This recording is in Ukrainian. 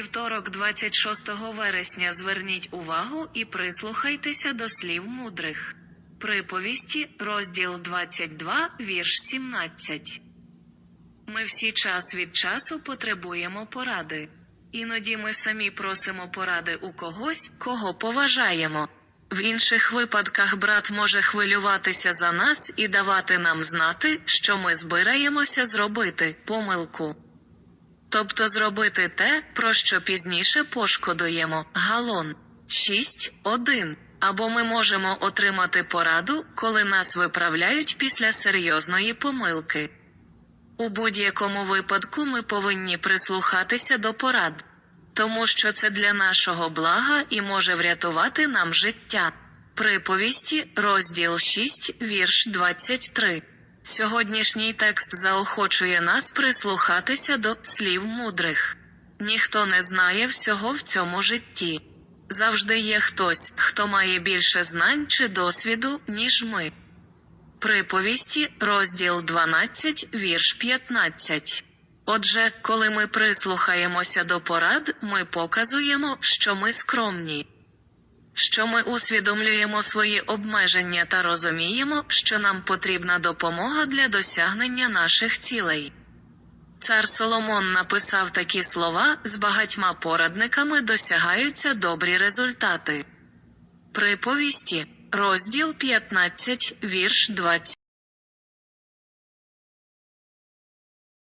вівторок, 26 вересня, зверніть увагу і прислухайтеся до слів мудрих. Приповісті, розділ 22, вірш 17. Ми всі час від часу потребуємо поради. Іноді ми самі просимо поради у когось, кого поважаємо. В інших випадках брат може хвилюватися за нас і давати нам знати, що ми збираємося зробити помилку. Тобто зробити те, про що пізніше пошкодуємо. Галон 6.1. Або ми можемо отримати пораду, коли нас виправляють після серйозної помилки. У будь-якому випадку ми повинні прислухатися до порад, тому що це для нашого блага і може врятувати нам життя. Приповісті, розділ 6, вірш 23. Сьогоднішній текст заохочує нас прислухатися до слів мудрих. Ніхто не знає всього в цьому житті. Завжди є хтось, хто має більше знань чи досвіду, ніж ми. Приповісті, розділ 12, вірш 15. Отже, коли ми прислухаємося до порад, ми показуємо, що ми скромні, що ми усвідомлюємо свої обмеження та розуміємо, що нам потрібна допомога для досягнення наших цілей. Цар Соломон написав такі слова: з багатьма порадниками досягаються добрі результати. Приповісті, розділ 15, вірш 20.